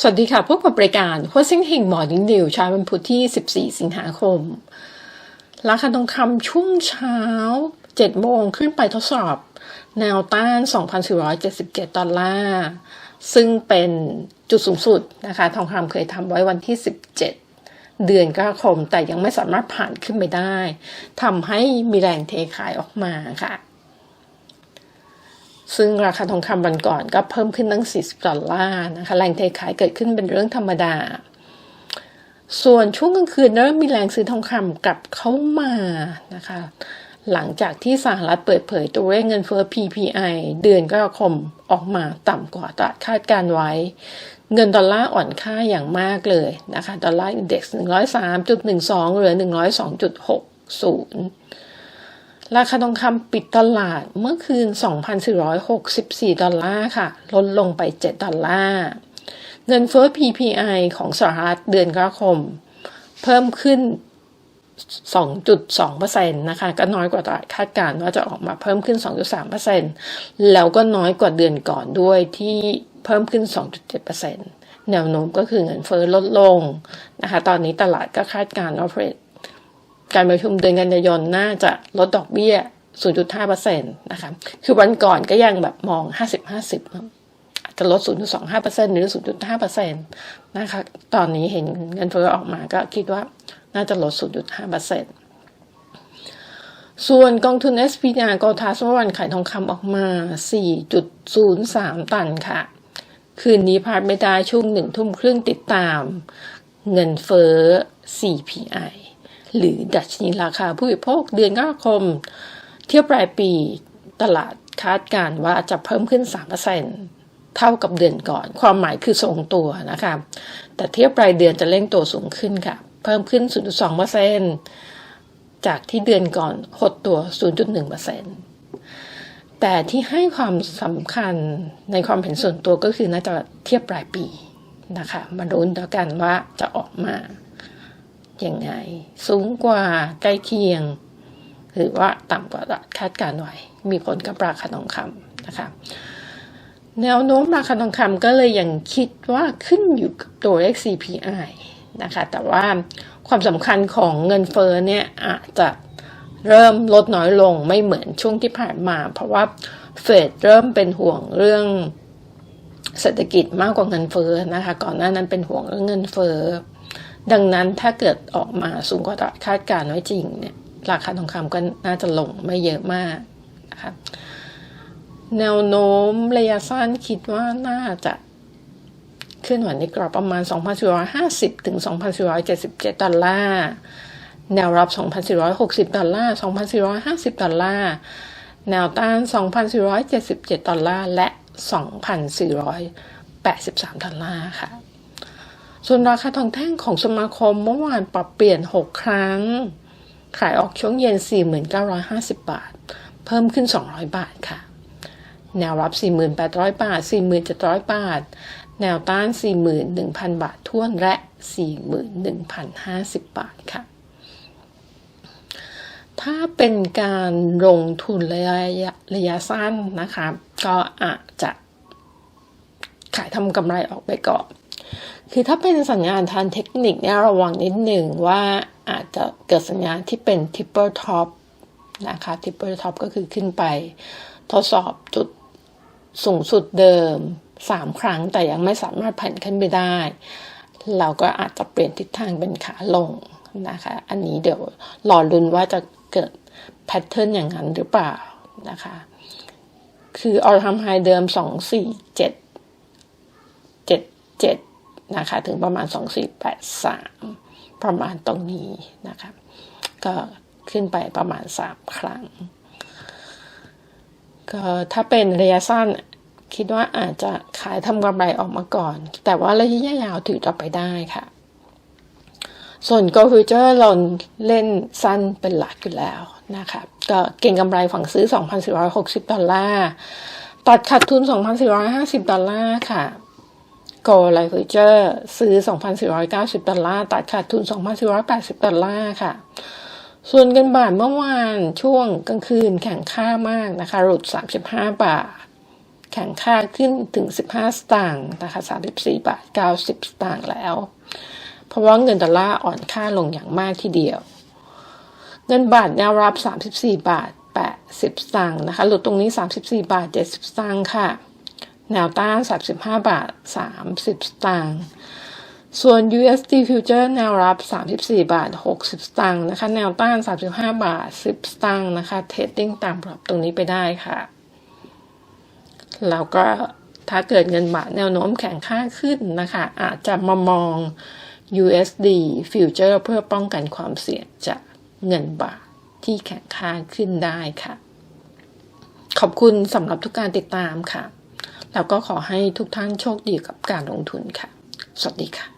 สวัสดีค่ะ พบกับรายการโคซิงหิงหมอนิ่งดิวเช้าวันพุธที่ 14 สิงหาคม ราคาทองคำช่วงเช้า 7 โมงขึ้นไปทดสอบ แนวต้าน 2,477 ดอลลาร์ ซึ่งเป็นจุดสูงสุดนะคะ ทองคำเคยทำไว้วันที่ 17 เดือนกรกฎาคม แต่ยังไม่สามารถผ่านขึ้นไปได้ทำให้มีแรงเทขายออกมาค่ะ ซึ่งราคาทองคำวันก่อนก็เพิ่มขึ้นตั้ง 40 ดอลลาร์นะคะ แรงเทขายเกิดขึ้นเป็นเรื่องธรรมดา ส่วนช่วงกลางคืนเริ่มมีแรงซื้อทองคำกลับเข้ามานะคะ หลังจากที่สหรัฐเปิดเผยตัวเลขเงินเฟ้อ PPI เดือนกรกฎาคมออกมาต่ำกว่าตลาดคาดการไว้ เงินดอลลาร์อ่อนค่าอย่างมากเลยนะคะ ดอลลาร์อินเด็กซ์103.12 เหลือ 102.60 ราคาทองคำปิดตลาดเมื่อคืน 2,464 ดอลลาร์ค่ะ ลดลงไป 7 ดอลลาร์ เงินเฟ้อ PPI ของสหรัฐเดือนกรกฎาคม เพิ่มขึ้น 2.2%นะคะ ก็น้อยกว่าตลาดคาดการณ์ว่าจะออกมาเพิ่มขึ้น 2.3%แล้วก็น้อยกว่าเดือนก่อนด้วยที่เพิ่มขึ้น 2.7%แนวโน้มก็คือเงินเฟ้อลดลงนะคะ ตอนนี้ตลาดก็คาดการณ์ว่า การประชุมเดือนกันยายนน่าจะลดดอกเบี้ย 0.5%นะคะ คือวันก่อนก็ยังแบบมอง 50-50อาจจะลด 0.25%หรือ 0.5%นะคะ ตอนนี้เห็นเงินเฟ้อออกมาก็คิดว่าน่าจะลด 0.5%ส่วนกองทุน SPDR กอทัสเมื่อวันขายทองคำออกมา 4.03 ตันค่ะ คืนนี้พลาดไม่ได้ช่วงหนึ่งทุ่มครึ่งติดตาม เงินเฟ้อ CPI หรือดัชนีราคาผู้บริโภคเดือนกรกฎาคม เที่ยวปลายปีตลาดคาดการว่าจะเพิ่มขึ้น 3%เท่ากับเดือนก่อน ความหมายคือทรงตัวนะคะ แต่เทียบปลายเดือนจะเร่งตัวสูงขึ้นค่ะ เพิ่มขึ้น 0.2%จากที่เดือนก่อนหดตัว 0.1%แต่ที่ให้ความสำคัญในความเห็นส่วนตัวก็คือน่าจะเทียบปลายปีนะคะ มาลุ้นต่อกันว่าจะออกมา ยังไง สูงกว่าใกล้เคียง หรือว่าต่ำกว่าคาดการไว้มีผลกับราคาทองคำนะคะ แนวโน้มราคาทองคำก็เลยยังคิดว่าขึ้นอยู่กับตัวเลข CPI นะคะ แต่ว่าความสำคัญของเงินเฟ้อเนี่ยอาจจะเริ่มลดน้อยลงไม่เหมือนช่วงที่ผ่านมา เพราะว่าเฟดเริ่มเป็นห่วงเรื่องเศรษฐกิจมากกว่าเงินเฟ้อนะคะ ก่อนหน้านั้นเป็นห่วงเรื่องเงินเฟ้อ ดังนั้นถ้าเกิดออกมาสูงกว่าคาดการไว้จริงเนี่ยราคาทองคำก็น่าจะลงไม่เยอะมากนะคะแนวโน้มระยะสั้นคิดว่าน่าจะขึ้นหวในกรอบประมาณ 2,450 ถึง 2,477 ดอลลาร์ แนวรับ 2,460 ดอลลาร์ 2,450 ดอลลาร์ แนวต้าน 2,477 ดอลลาร์ และ 2,483 ดอลลาร์ค่ะ ส่วนราคาทองแท่งของสมาคมเมื่อวานปรับเปลี่ยน 6 ครั้ง ขายออกช่วงเย็น 4,950 บาท เพิ่มขึ้น 200 บาทค่ะ แนวรับ 4,800 บาท 4,700 บาท แนวต้าน 41,000 บาทท่วนและ 41,050 บาทค่ะ ถ้าเป็นการลงทุนระยะระยะสั้นนะคะ ก็อาจจะขายทำกำไรออกไปก่อน คือถ้าเป็นสัญญาณทางเทคนิคเนี่ยระวังนิดหนึ่งว่าอาจจะเกิดสัญญาณที่เป็นทิปเปอร์ท็อปนะคะทิปเปอร์ท็อปก็คือขึ้นไป ทดสอบจุดสูงสุดเดิม 3 ครั้งแต่ยังไม่สามารถผันขึ้นไปได้ เราก็อาจจะเปลี่ยนทิศทางเป็นขาลงนะคะ อันนี้เดี๋ยวรอรุนว่าจะเกิดแพทเทิร์นอย่างนั้นหรือเปล่านะคะ คือออทำไฮเดิม 2 4 7 7 7 นะคะถึงประมาณ 2483 ประมาณตรงนี้นะคะก็ขึ้นไปประมาณ 3 ครั้ง ก็ถ้าเป็นระยะสั้นคิดว่าอาจจะขายทำกำไรออกมาก่อน แต่ว่าระยะยาวถือต่อไปได้ค่ะ ส่วน Go Future เราเล่นสั้นเป็นหลักอยู่แล้วนะคะก็เก่งกำไรฝั่งซื้อ 2,460 ดอลลาร์ ตัดขาดทุน 2,450 ดอลลาร์ค่ะ โกลไลเฟเจอร์ซื้อ 2,490 ดอลลาร์ ตัดขาดทุน 2,480 ดอลลาร์ค่ะ ส่วนเงินบาทเมื่อวานช่วงกลางคืนแข่งค่ามากนะคะ หลุด 35 บาท แข็งค่าขึ้นถึง 15 สตางค์นะคะ 34 บาท 90 สตางค์แล้ว เพราะว่าเงินดอลลาร์อ่อนค่าลงอย่างมากทีเดียว เงินบาทแนวรับ 34 บาท 80 สตางค์นะคะ หลุดตรงนี้ 34 บาท 70 สตางค์ค่ะ แนวต้าน 35 บาท 30 สตางค์ส่วน USD Future แนวรับ 34 บาท 60 สตางค์นะคะ แนวต้าน 35 บาท 10 สตางค์นะคะ เทรดดิ้งตามกรอบตรงนี้ไปได้ค่ะ แล้วก็ถ้าเกิดเงินบาทแนวโน้มแข็งค่าขึ้นนะคะ อาจจะมามอง USD Future เพื่อป้องกันความเสี่ยงจากเงินบาทที่แข็งค่าขึ้นได้ค่ะ ขอบคุณสำหรับทุกการติดตามค่ะ แล้วก็ขอให้ทุกท่านโชคดีกับการลงทุนค่ะ สวัสดีค่ะ